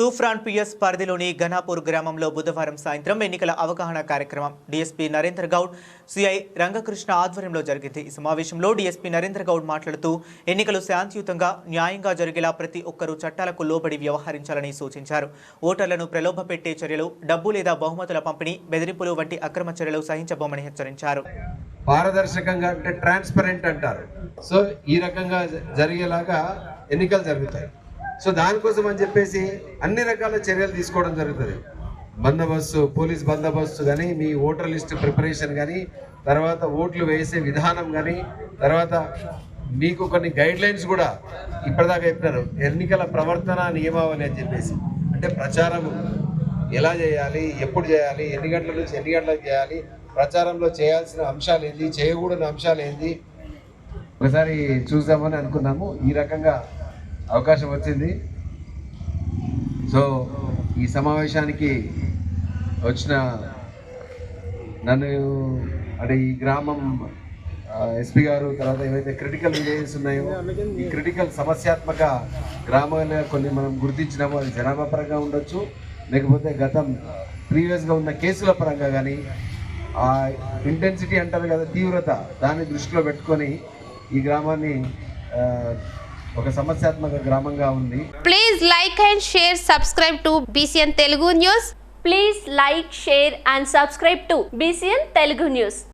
Toopran PS పరిధిలోని ఘనాపూర్ గ్రామంలో బుధవారం సాయంత్రం ఎన్నికల అవగాహన కార్యక్రమం డీఎస్పీ నరేంద్ర గౌడ్ సిఐ రంగకృష్ణ ఆధ్వర్యంలో జరిగింది. ఈ సమావేశంలో డీఎస్పీ నరేంద్ర గౌడ్ మాట్లాడుతూ ఎన్నికలు శాంతియుతంగా న్యాయంగా జరిగేలా ప్రతి ఒక్కరూ చట్టాలకు లోబడి వ్యవహరించాలని సూచించారు. ఓటర్లను ప్రలోభపెట్టే చర్యలు డబ్బు లేదా బహుమతుల పంపిణీ బెదిరింపులు వంటి అక్రమ చర్యలు సహించబోమని హెచ్చరించారు. పారదర్శకంగా అంటే ట్రాన్స్పరెంట్ అంటారు. సో ఈ రకంగా జరిగేలాగా ఎన్నికలు జరుగుతాయి. సో దానికోసం అని చెప్పేసి అన్ని రకాల చర్యలు తీసుకోవడం జరుగుతుంది. బందోబస్తు పోలీస్ బందోబస్తు కానీ మీ ఓటర్ లిస్ట్ ప్రిపరేషన్ కానీ తర్వాత ఓట్లు వేసే విధానం కానీ తర్వాత మీకు కొన్ని గైడ్ లైన్స్ కూడా ఇప్పటిదాకా చెప్పినారు. ఎన్నికల ప్రవర్తన నియమావళి అని చెప్పేసి. అంటే ప్రచారం ఎలా చేయాలి ఎప్పుడు చేయాలి ఎన్ని గంటల నుంచి ఎన్ని గంటలకు చేయాలి ప్రచారంలో చేయాల్సిన అంశాలు ఏంది చేయకూడని అంశాలు ఏంది? ఒకసారి చూద్దామని అనుకున్నాము. ఈ రకంగా అవకాశం వచ్చింది. సో ఈ సమావేశానికి వచ్చిన నన్ను అంటే ఈ గ్రామం ఎస్పీ గారు తర్వాత ఏవైతే క్రిటికల్ విలేజెస్ ఉన్నాయో ఈ క్రిటికల్ సమస్యాత్మక గ్రామాలుగా కొన్ని మనం గుర్తించినాము అది జనాభా పరంగా ఉండొచ్చు. లేకపోతే గతం ప్రీవియస్గా ఉన్న కేసుల పరంగా కానీ ఆ ఇంటెన్సిటీ అంటారు కదా తీవ్రత దాన్ని దృష్టిలో పెట్టుకొని ఈ గ్రామాన్ని ఒక సమస్యాత్మక గ్రామంగా ఉంది Please like and share, subscribe to BCN Telugu News. Please like, share and subscribe to BCN Telugu News.